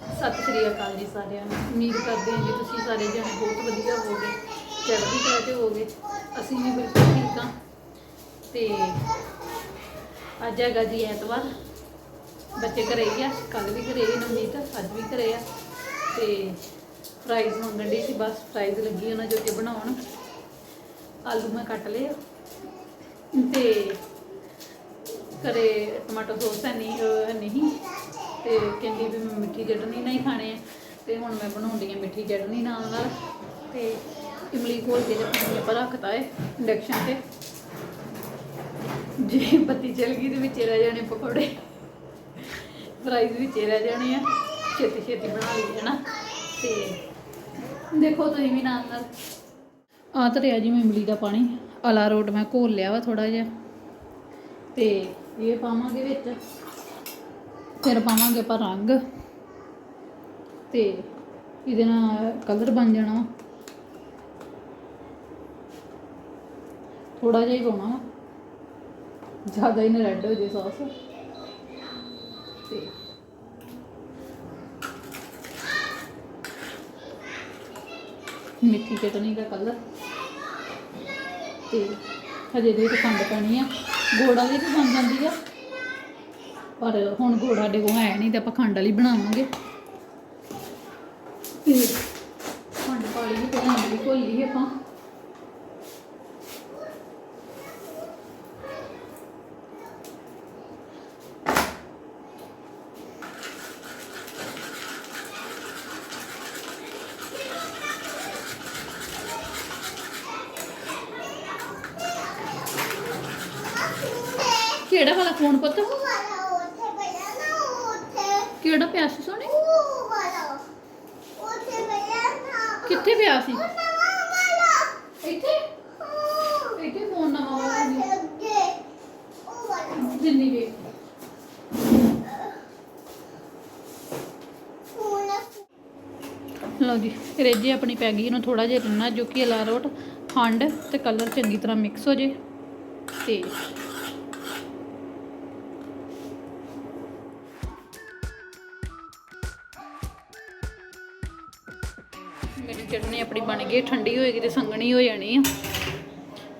ਸਤਿ ਸ਼੍ਰੀ ਅਕਾਲ ਜੀ ਸਾਰਿਆਂ ਨੂੰ। ਉਮੀਦ ਕਰਦੇ ਹਾਂ ਜੀ ਤੁਸੀਂ ਸਾਰੇ ਜਣੇ ਬਹੁਤ ਵਧੀਆ ਹੋਗੇ ਚੜ੍ਹਦੀ ਕਲਾ 'ਚ ਹੋਵੋਗੇ। ਅਸੀਂ ਵੀ ਬਿਲਕੁਲ ਠੀਕ ਹਾਂ। ਤੇ ਅੱਜ ਹੈਗਾ ਜੀ ਐਤਵਾਰ। ਬੱਚੇ ਘਰੇ ਹੀ ਆ। ਕੱਲ ਵੀ ਘਰੇ ਹੀ ਨਵਨੀਤ ਅੱਜ ਵੀ ਘਰੇ ਆ। ਤੇ ਫਰਾਈਜ਼ ਮੰਗਣ ਦੀ ਸੀ, ਬਸ ਫਰਾਈਜ਼ ਲੱਗੀ ਉਹਨਾਂ ਜੋ ਕਿ ਬਣਾਉਣ। ਆਲੂ ਮੈਂ ਕੱਟ ਲਏ ਤੇ ਘਰੇ ਟਮਾਟੋ ਸੌਸ ਹੈ ਨਹੀਂ ਨਹੀਂ। ਤੇ ਕਹਿੰਦੀ ਵੀ ਮੈਂ ਮਿੱਠੀ ਚਟਨੀ ਨਹੀਂ ਖਾਣੇ ਆ ਤੇ ਹੁਣ ਮੈਂ ਬਣਾਉਂਦੀ ਆ ਮਿੱਠੀ ਚਟਨੀ ਨਾਲ ਨਾਲ। ਤੇ ਇਮਲੀ ਘੋਲ ਕੇ ਤੇ ਪਾਣੀ ਆਪਾਂ ਰੱਖਤਾ ਹੈ ਇੰਡਕਸ਼ਨ ਤੇ। ਜੇ ਬੱਤੀ ਚਲ ਗਈ ਤੇ ਵਿੱਚੇ ਰਹਿ ਜਾਣੇ ਪਕੌੜੇ। ਫਰਾਈਜ਼ ਵਿੱਚ ਰਹਿ ਜਾਣੇ ਆ। ਛੇਤੀ ਛੇਤੀ ਬਣਾ ਲਈ ਹੈ ਨਾ। ਤੇ ਦੇਖੋ ਤੁਸੀਂ ਵੀ ਨਾਲ ਨਾਲ। ਆ ਧਰਿਆ ਜੀ ਮੈਂ ਇਮਲੀ ਦਾ ਪਾਣੀ। ਅਲਾ ਰੋਟ ਮੈਂ ਘੋਲ ਲਿਆ ਵਾ ਥੋੜਾ ਜਿਹਾ। ਤੇ ਇਹ ਪਾਵਾਂਗੇ ਵਿੱਚ। ਫਿਰ ਪਾਵਾਂਗੇ ਆਪਾਂ ਰੰਗ। ਤੇ ਇਹਦੇ ਨਾਲ ਕਲਰ ਬਣ ਜਾਣਾ। ਥੋੜਾ ਜਿਹਾ ਹੀ ਪਾਉਣਾ ਜ਼ਿਆਦਾ ਹੀ ਨਾ ਰੈੱਡ ਹੋ ਜੇ ਸੌਸ ਤੇ ਮਿੱਠੀ ਚਟਨੀ ਦਾ ਕਲਰ ਤੇ ਹਜੇ ਦੇ ਵਿੱਚ ਖੰਡ ਪੈਣੀ ਆ। ਗੋੜਾ ਵਾਲੀ ਵੀ ਬਣ ਜਾਂਦੀ ਆ। ਪਰ ਹੁਣ ਗੁੜ ਸਾਡੇ ਕੋਲ ਹੈ ਨਹੀਂ ਤੇ ਆਪਾਂ ਖੰਡ ਵਾਲੀ ਬਣਾਵਾਂਗੇ। ਤੇ ਖੰਡ ਪਾ ਲਈ ਤੇ ਖੰਡ ਵੀ ਲਈ ਆਪਾਂ। ਕਿਹੜਾ ਵਾਲਾ ਫੋਨ ਪਤਾ? ਕਿਹੜਾ ਪਿਆ ਸੀ ਸੋਹਣੇ ਕਿੱਥੇ ਪਿਆ ਸੀ? ਇੱਥੇ? ਇੱਥੇ ਫੋਨ ਨਵਾਂ ਵਾਲਾ ਨਹੀਂ ਜਿੰਨੀ ਵੀ ਲਓ ਜੀ, ਰੇਜੀ ਆਪਣੀ ਪੈ ਗਈ ਇਹਨੂੰ ਥੋੜਾ ਜਿਹਾ ਰਿੰਨਾ, ਜੋ ਕਿ ਅਲਾਰੋਟ, ਖੰਡ ਤੇ ਕਲਰ ਚੰਗੀ ਤਰ੍ਹਾਂ ਮਿਕਸ ਹੋ ਜੇ। ਤੇ ਆਪਣੀ ਬਣ ਗਈ, ਠੰਡੀ ਹੋਏਗੀ ਤੇ ਸੰਘਣੀ ਹੋ ਜਾਣੀ ਆ।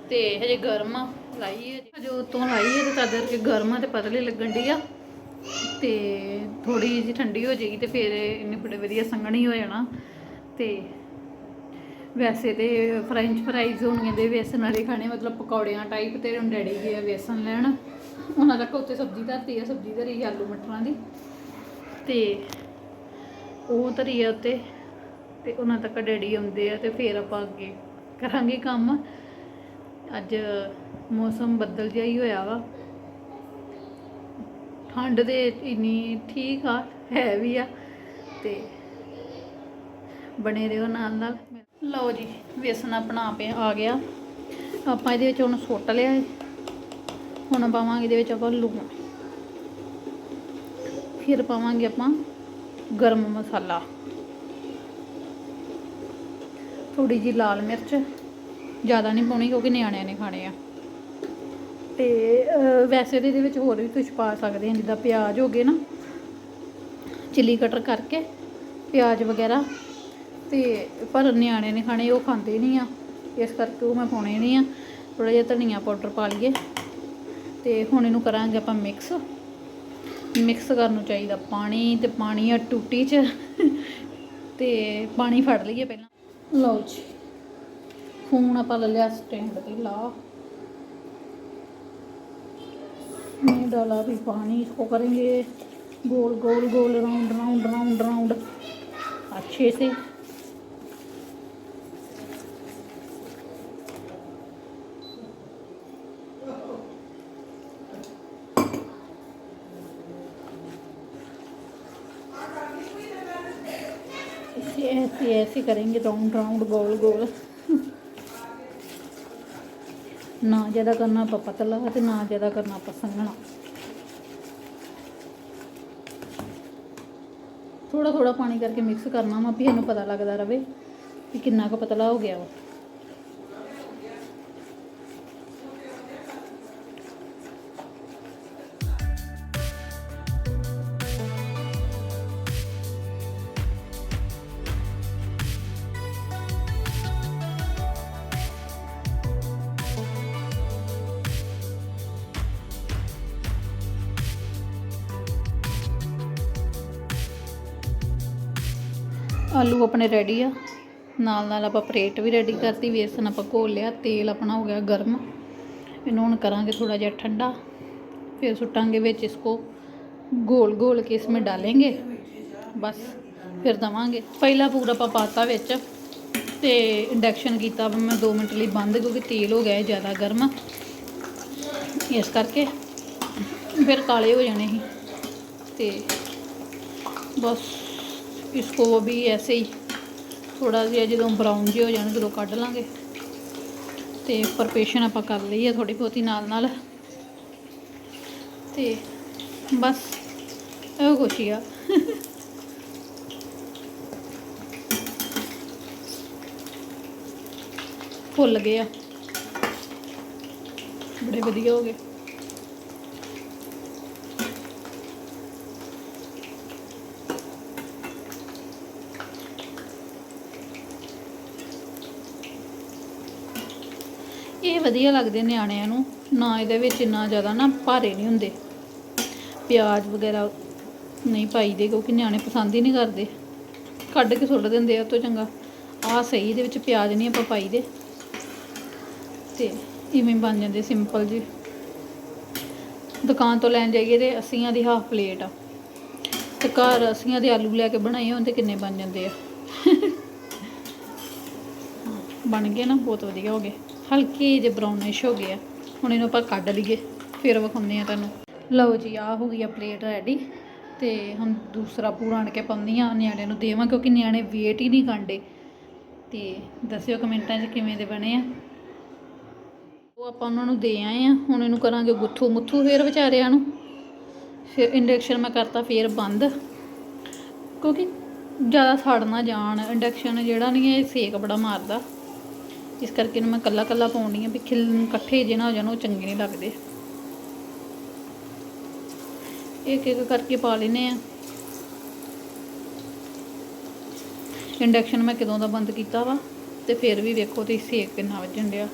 ਤੇ ਹਜੇ ਗਰਮ ਆ ਲਾਈ ਹੈ ਹਜੇ ਉਤੋਂ ਲਾਈ ਹੈ ਤੇ ਤਦ ਕਰਕੇ ਗਰਮ ਆ ਤੇ ਪਤਲੀ ਲੱਗਣ ਦੀ ਆ। ਤੇ ਥੋੜੀ ਜਿਹੀ ਠੰਡੀ ਹੋ ਜਾਏਗੀ ਤੇ ਫਿਰ ਇਹਨੇ ਬੜੇ ਵਧੀਆ ਸੰਘਣੀ ਹੋ ਜਾਣਾ। ਤੇ ਵੈਸੇ ਤੇ ਫ੍ਰੈਂਚ ਫਰਾਈਜ਼ ਹੋਣਗੇ ਦੇ ਵੇਸਣ ਵਾਲੇ ਖਾਣੇ, ਮਤਲਬ ਪਕੌੜਿਆਂ ਟਾਈਪ ਤੇ ਹੁਣ ਡੈਡੀ ਗਏ ਆ ਵੇਸਣ ਲੈਣ। ਉਹਨਾਂ ਦਾ ਉੱਤੇ ਸਬਜ਼ੀ ਧਰਤੀ ਆ, ਸਬਜ਼ੀ ਧਰੀ ਆਲੂ ਮਟਰਾਂ ਦੀ। ਤੇ ਉਹ ਧਰੀ ਆ ਉੱਤੇ ਤੇ ਉਹਨਾਂ ਤੱਕ ਡੈਡੀ ਆਉਂਦੇ ਆ ਤੇ ਫਿਰ ਆਪਾਂ ਅੱਗੇ ਕਰਾਂਗੇ ਕੰਮ। ਅੱਜ ਮੌਸਮ ਬੱਦਲ ਜਿਹਾ ਹੀ ਹੋਇਆ ਵਾ। ਠੰਡ ਦੇ ਇੰਨੀ ਠੀਕ ਆ, ਹੈ ਵੀ ਆ ਤੇ ਬਣੇ ਰਹੋ ਨਾਲ ਨਾਲ। ਲਓ ਜੀ ਵੇਸਣ ਆਪਣਾ ਆਪੇ ਆ ਗਿਆ। ਆਪਾਂ ਇਹਦੇ ਵਿੱਚ ਹੁਣ ਸੁੱਟ ਲਿਆ ਹੁਣ ਪਾਵਾਂਗੇ ਇਹਦੇ ਵਿੱਚ ਆਪਾਂ ਲੂਣ। ਫਿਰ ਪਾਵਾਂਗੇ ਆਪਾਂ ਗਰਮ ਮਸਾਲਾ। ਥੋੜੀ ਜੀ ਲਾਲ ਮਿਰਚ ਜ਼ਿਆਦਾ ਨਹੀਂ ਪਾਉਣੀ ਕਿਉਂਕਿ ਨਿਆਣਿਆਂ ਨੇ ਖਾਣੇ ਆ। ਤੇ ਵੈਸੇ ਤੇ ਇਹਦੇ ਵਿੱਚ ਹੋਰ ਵੀ ਕੁਝ ਪਾ ਸਕਦੇ ਹਾਂ ਜਿੱਦਾਂ ਪਿਆਜ਼ ਹੋ ਗਏ ਨਾ, ਚਿੱਲੀ ਕਟਰ ਕਰਕੇ, ਪਿਆਜ਼ ਵਗੈਰਾ। ਤੇ, ਪਰ ਨਿਆਣੇ ਨੇ ਖਾਣੇ, ਉਹ ਖਾਂਦੇ ਨਹੀਂ ਆ। ਇਸ ਕਰਕੇ ਉਹ ਮੈਂ ਪਾਉਣੇ ਨਹੀਂ ਆ। ਥੋੜਾ ਜਿਹਾ ਧਨੀਆ ਪਾਊਡਰ ਪਾ ਲਈਏ। ਤੇ ਹੁਣ ਇਹਨੂੰ ਕਰਾਂਗੇ ਆਪਾਂ ਮਿਕਸ। ਮਿਕਸ ਕਰਨ ਨੂੰ ਚਾਹੀਦਾ ਪਾਣੀ ਤੇ ਪਾਣੀ ਆ ਟੂਟੀ 'ਚ। ਤੇ ਪਾਣੀ ਫੜ ਲਈਏ ਪਹਿਲਾਂ। ਲਓ ਜੀ ਹੁਣ ਆਪਾਂ ਲੈ ਲਿਆ ਸਟੈਂਡ ਤੇ ਲਾ में डाला भी पानी इसको करेंगे गोल गोल गोल राउंड राउंड राउंड राउंड अच्छे से ऐसे ऐसे करेंगे राउंड राउंड गोल गोल ਨਾ ਜ਼ਿਆਦਾ ਕਰਨਾ ਆਪਾਂ ਪਤਲਾ ਤੇ ਨਾ ਜ਼ਿਆਦਾ ਕਰਨਾ ਆਪਾਂ ਸੰਘਣਾ ਥੋੜਾ ਥੋੜਾ ਪਾਣੀ ਕਰਕੇ ਮਿਕਸ ਕਰਨਾ ਵਾ ਵੀ ਇਹਨੂੰ ਪਤਾ ਲੱਗਦਾ ਰਵੇ ਕਿ ਕਿੰਨਾ ਕੁ ਪਤਲਾ ਹੋ ਗਿਆ ਵਾ ਆਲੂ ਆਪਣੇ ਰੈਡੀ ਆ। ਨਾਲ ਨਾਲ ਆਪਾਂ ਪਲੇਟ ਵੀ ਰੈਡੀ ਕਰਤੀ, ਵੇਸਣ ਆਪਾਂ ਘੋਲ ਲਿਆ, ਤੇਲ ਆਪਣਾ ਹੋ ਗਿਆ ਗਰਮ। ਇਹਨੂੰ ਹੁਣ ਕਰਾਂਗੇ ਥੋੜਾ ਜਿਹਾ ਠੰਡਾ। ਫਿਰ ਸੁੱਟਾਂਗੇ ਵਿੱਚ ਇਸਕੋ ਗੋਲ ਗੋਲ ਕੇ ਇਸਮੇ ਡਾਲेंगे ਬਸ, ਫਿਰ ਦਵਾਂਗੇ। ਪਹਿਲਾ ਪੂਰਾ ਆਪਾਂ ਪਾਤਾ ਵਿੱਚ ਤੇ ਇੰਡਕਸ਼ਨ ਕੀਤਾ ਮੈਂ 2 ਮਿੰਟ ਲਈ ਬੰਦ ਕਿਉਂਕਿ ਤੇਲ ਹੋ ਗਿਆ ਜ਼ਿਆਦਾ ਗਰਮ। ਇਸ ਕਰਕੇ ਫਿਰ ਕਾਲੇ ਹੋ ਜਾਣੇ ਸੀ। ਤੇ ਬਸ। ਇਸਕੋ ਵੀ ਐਸੇ ਹੀ ਥੋੜਾ ਜਿਹਾ ਜਦੋਂ ਬਰਾਊਨ ਜਿਹੇ ਹੋ ਜਾਣ, ਜਦੋਂ ਕੱਢ ਲਾਂਗੇ। ਤੇ ਪ੍ਰਪੇਸ਼ਨ ਆਪਾਂ ਕਰ ਲਈ ਹੈ ਥੋੜੀ ਬਹੁਤੀ ਨਾਲ ਨਾਲ। ਤੇ ਬਸ, ਇਹ ਕੁਛ ਹੀ ਆ। ਫੁੱਲ ਗਏ ਆ। ਬੜੇ ਵਧੀਆ ਹੋ ਗਏ। ਇਹ ਵਧੀਆ ਲੱਗਦੇ ਨਿਆਣਿਆਂ ਨੂੰ। ਨਾ ਇਹਦੇ ਵਿੱਚ ਇੰਨਾ ਜ਼ਿਆਦਾ ਨਾ ਭਾਰੇ ਨਹੀਂ ਹੁੰਦੇ। ਪਿਆਜ਼ ਵਗੈਰਾ ਨਹੀਂ ਪਾਈਦੇ ਕਿਉਂਕਿ ਨਿਆਣੇ ਪਸੰਦ ਹੀ ਨਹੀਂ ਕਰਦੇ। ਕੱਢ ਕੇ ਸੁੱਟ ਦਿੰਦੇ ਆ, ਉਹ ਤੋਂ ਚੰਗਾ। ਆਹ ਸਹੀ, ਇਹਦੇ ਵਿੱਚ ਪਿਆਜ਼ ਨਹੀਂ ਆਪਾਂ ਪਾਈਦੇ। ਤੇ ਇਵੇਂ ਬਣ ਜਾਂਦੇ ਸਿੰਪਲ ਜੀ ਦੁਕਾਨ ਤੋਂ ਲੈਣ ਜਾਈਏ ਤੇ ਅੱਸੀਆਂ ਦੀ ਹਾਫ ਪਲੇਟ ਆ। ਤੇ ਘਰ ਅੱਸੀਆਂ ਦੇ ਆਲੂ ਲੈ ਕੇ ਬਣਾਏ ਹੋਣ ਤੇ ਕਿੰਨੇ ਬਣ ਜਾਂਦੇ ਆ। ਬਣ ਗਏ ਨਾ, ਬਹੁਤ ਵਧੀਆ ਹੋ ਗਏ। ਹਲਕੇ ਜਿਹੇ ਬਰਾਊਨਿਸ਼ ਹੋ ਗਏ ਆ। ਹੁਣ ਇਹਨੂੰ ਆਪਾਂ ਕੱਢ ਲਈਏ। ਫਿਰ ਵਿਖਾਉਂਦੇ ਆ ਤੁਹਾਨੂੰ। ਲਓ ਜੀ ਆ ਹੋ ਗਈ ਆ ਪਲੇਟ ਰੈਡੀ ਤੇ ਹੁਣ ਦੂਸਰਾ ਪੂਰਾ ਆਣ ਕੇ ਪਾਉਂਦੀ ਆ ਨਿਆਣਿਆਂ ਨੂੰ ਦੇਵਾਂ, ਕਿਉਂਕਿ ਨਿਆਣੇ ਵੇਟ ਹੀ ਨਹੀਂ ਕਾਂਡੇ ਤੇ ਦੱਸਿਓ ਕਮੈਂਟਾਂ 'ਚ ਕਿਵੇਂ ਦੇ ਬਣੇ ਆ। ਉਹ ਆਪਾਂ ਉਹਨਾਂ ਨੂੰ ਦੇ ਆਏ ਆ। ਹੁਣ ਇਹਨੂੰ ਕਰਾਂਗੇ ਗੁੱਥੂ। ਮੁੱਥੂ ਫੇਰ ਵਿਚਾਰਿਆਂ ਨੂੰ। ਫਿਰ ਇੰਡਕਸ਼ਨ ਮੈਂ ਕਰਤਾ, ਫੇਰ ਬੰਦ। ਕਿਉਂਕਿ ਜ਼ਿਆਦਾ ਸੜ ਨਾ ਜਾਣ। ਇੰਡਕਸ਼ਨ ਜਿਹੜਾ ਨਹੀਂ ਇਹ ਸੇਕ ਬੜਾ ਮਾਰਦਾ। ਇਸ ਕਰਕੇ ਇਹਨੂੰ ਮੈਂ ਕੱਲਾ ਕੱਲਾ ਪਾਉਣੀ ਆ ਵੀ ਖਿਲ ਇਕੱਠੇ ਜੇ ਨਾ ਹੋ ਜਾਣ, ਉਹ ਚੰਗੇ ਨਹੀਂ ਲੱਗਦੇ। ਇੱਕ ਇੱਕ ਕਰਕੇ ਪਾ ਲੈਨੇ ਆ ਇੰਡਕਸ਼ਨ ਮੈਂ ਕਦੋਂ ਦਾ ਬੰਦ ਕੀਤਾ ਵਾ, ਤੇ ਫਿਰ ਵੀ ਵੇਖੋ ਤੇ ਸੇਕ ਕਿੰਨਾ ਵੱਜਣ ਡਿਆ।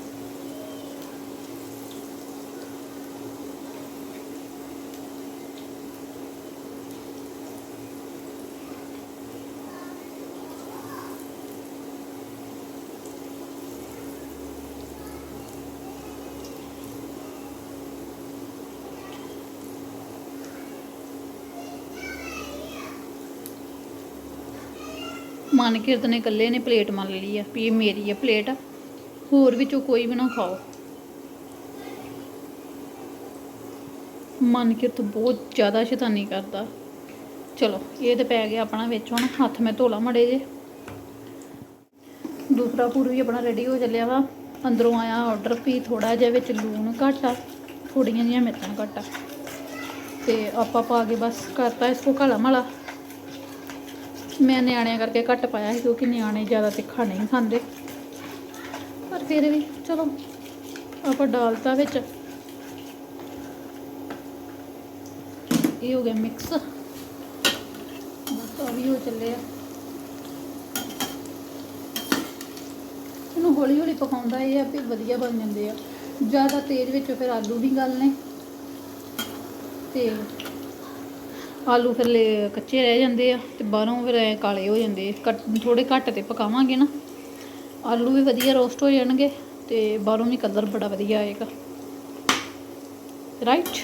ਮਨ ਕੀਰਤ ਨੇ ਇਕੱਲੇ ਨੇ ਪਲੇਟ ਮੰਨ ਲਈ ਆ ਵੀ ਇਹ ਮੇਰੀ ਆ ਪਲੇਟ, ਹੋਰ ਵਿੱਚੋਂ ਕੋਈ ਵੀ ਨਾ ਖਾਓ। ਮਨ ਕੀਰਤ ਬਹੁਤ ਜ਼ਿਆਦਾ ਸ਼ੈਤਾਨੀ ਕਰਦਾ। ਚਲੋ, ਇਹ ਤੇ ਪੈ ਗਿਆ ਆਪਣਾ ਵਿੱਚ ਹੁਣ, ਹੱਥ ਮੈਂ ਧੋਲਾ ਮੜੇ ਜੇ ਦੂਸਰਾ ਪੂਰ ਵੀ ਆਪਣਾ ਰੈਡੀ ਹੋ ਚੱਲਿਆ ਵਾ। ਅੰਦਰੋਂ ਆਇਆ ਆਰਡਰ ਵੀ ਥੋੜਾ ਜਿਹਾ ਵਿੱਚ ਲੂਣ ਘੱਟ ਆ ਥੋੜੀਆਂ ਜਿਹੀਆਂ ਮਿਰਚਾਂ ਘੱਟ ਆ। ਤੇ ਆਪਾਂ ਪਾ ਕੇ ਬਸ ਕਰਤਾ, ਇਸ ਇਸਕੋ ਕਾਲਾ ਮਾਲਾ ਮੈਂ ਨਿਆਣਿਆਂ ਕਰਕੇ ਘੱਟ ਪਾਇਆ ਸੀ ਕਿਉਂਕਿ ਨਿਆਣੇ ਜ਼ਿਆਦਾ ਤਿੱਖਾ ਨਹੀਂ ਖਾਂਦੇ। ਪਰ ਫਿਰ ਵੀ ਚਲੋ, ਆਪਾਂ ਡਾਲਤਾ ਵਿੱਚ। ਇਹ ਹੋ ਗਿਆ ਮਿਕਸ ਬਸ ਆ ਵੀ ਹੋ ਚੱਲੇ ਆ। ਇਹਨੂੰ ਹੌਲੀ ਹੌਲੀ ਪਕਾਉਂਦਾ ਇਹ ਆ ਵੀ ਵਧੀਆ ਬਣ ਜਾਂਦੇ ਆ। ਜ਼ਿਆਦਾ ਤੇਜ਼ ਵਿੱਚ ਫਿਰ ਆਲੂ ਵੀ ਗਲਨੇ ਤੇ ਆਲੂ ਫਿਰ ਕੱਚੇ ਰਹਿ ਜਾਂਦੇ ਆ ਤੇ ਬਾਹਰੋਂ ਫਿਰ ਐਂ ਕਾਲੇ ਹੋ ਜਾਂਦੇ ਥੋੜੇ ਘੱਟ ਤੇ ਪਕਾਵਾਂਗੇ ਨਾ। ਆਲੂ ਵੀ ਵਧੀਆ ਰੋਸਟ ਹੋ ਜਾਣਗੇ ਤੇ ਬਾਹਰੋਂ ਵੀ ਕਲਰ ਬੜਾ ਵਧੀਆ ਆਏਗਾ। ਰਾਈਟ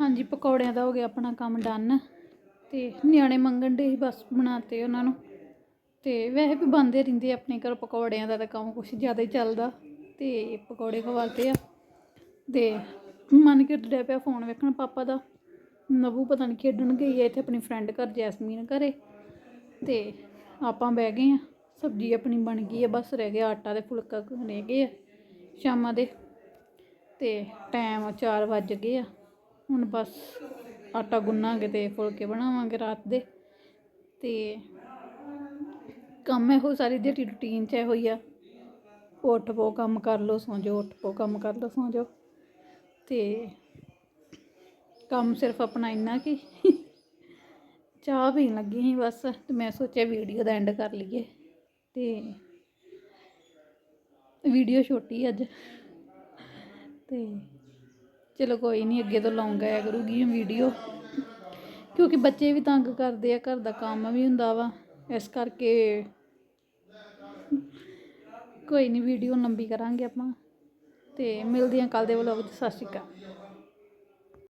ਹਾਂਜੀ, ਪਕੌੜਿਆਂ ਦਾ ਹੋ ਗਿਆ ਆਪਣਾ ਕੰਮ ਡਨ ਤੇ ਨਿਆਣੇ ਮੰਗਣ ਦੇ ਹੀ ਬਸ ਬਣਾਤੇ ਉਹਨਾਂ ਨੂੰ। ਤੇ ਵੈਸੇ ਵੀ ਬੰਦੇ ਰਹਿੰਦੇ ਆਪਣੇ ਘਰ ਪਕੌੜਿਆਂ ਦਾ ਤਾਂ ਕੰਮ ਕੁਛ ਜ਼ਿਆਦਾ ਹੀ ਚੱਲਦਾ ਤੇ ਪਕੌੜੇ ਖਵਾਤੇ ਆ। ਤੇ ਮਨ ਕਰ ਪਿਆ ਫੋਨ ਵੇਖਣ ਪਾਪਾ ਦਾ। ਨਵੂ ਪਤਾ ਨਹੀਂ ਖੇਡਣ ਗਈ ਹੈ ਇੱਥੇ ਆਪਣੀ ਫਰੈਂਡ ਘਰ ਜੈਸਮੀਨ ਘਰੇ। ਤੇ ਆਪਾਂ ਬਹਿ ਗਏ ਆ, ਸਬਜ਼ੀ ਆਪਣੀ ਬਣ ਗਈ ਹੈ ਬਸ ਰਹਿ ਗਿਆ ਆਟਾ ਤੇ ਫੁਲਕਾ ਰਹਿ ਗਏ ਆ ਸ਼ਾਮਾਂ ਦੇ। ਤੇ ਟਾਈਮ 4 ਵੱਜ ਗਏ ਆ, ਹੁਣ ਬਸ ਆਟਾ ਗੁੰਨਾਂਗੇ ਤੇ ਫੁਲਕੇ ਬਣਾਵਾਂਗੇ ਰਾਤ ਦੇ। ਤੇ ਕੰਮ ਇਹੋ ਸਾਰੀ ਦਿਹਾੜੀ ਰੁਟੀਨ ਚ ਇਹੋ ਹੀ ਆ। ਉੱਠ ਪੋ ਕੰਮ ਕਰ ਲਓ, ਸੌਂ ਜਾਓ, ਉੱਠ ਪੋ ਕੰਮ ਕਰ ਲਓ, ਸੌਂ ਜਾਓ। ਤੇ ਕੰਮ ਸਿਰਫ ਆਪਣਾ ਇੰਨਾ ਕਿ ਚਾਹ ਪੀਣ ਲੱਗੀ ਸੀ ਬਸ, ਤੇ ਮੈਂ ਸੋਚਿਆ ਵੀਡੀਓ ਦਾ ਐਂਡ ਕਰ ਲਈਏ। ਤੇ ਵੀਡੀਓ ਛੋਟੀ ਅੱਜ। ਤੇ ਚਲੋ ਕੋਈ ਨਹੀਂ ਅੱਗੇ ਤੋਂ ਲੌਂਗ ਆਇਆ ਕਰੂਗੀ ਵੀਡੀਓ। ਕਿਉਂਕਿ ਬੱਚੇ ਵੀ ਤੰਗ ਕਰਦੇ ਆ, ਘਰ ਦਾ ਕੰਮ ਵੀ ਹੁੰਦਾ ਵਾ। ਇਸ ਕਰਕੇ ਕੋਈ ਨਹੀਂ ਵੀਡੀਓ ਲੰਬੀ ਕਰਾਂਗੇ ਆਪਾਂ। ਤੇ ਮਿਲਦੇ ਹਾਂ ਕੱਲ ਦੇ ਵਲੋਗ 'ਚ, ਸਤਿ ਸ਼੍ਰੀ ਅਕਾਲ।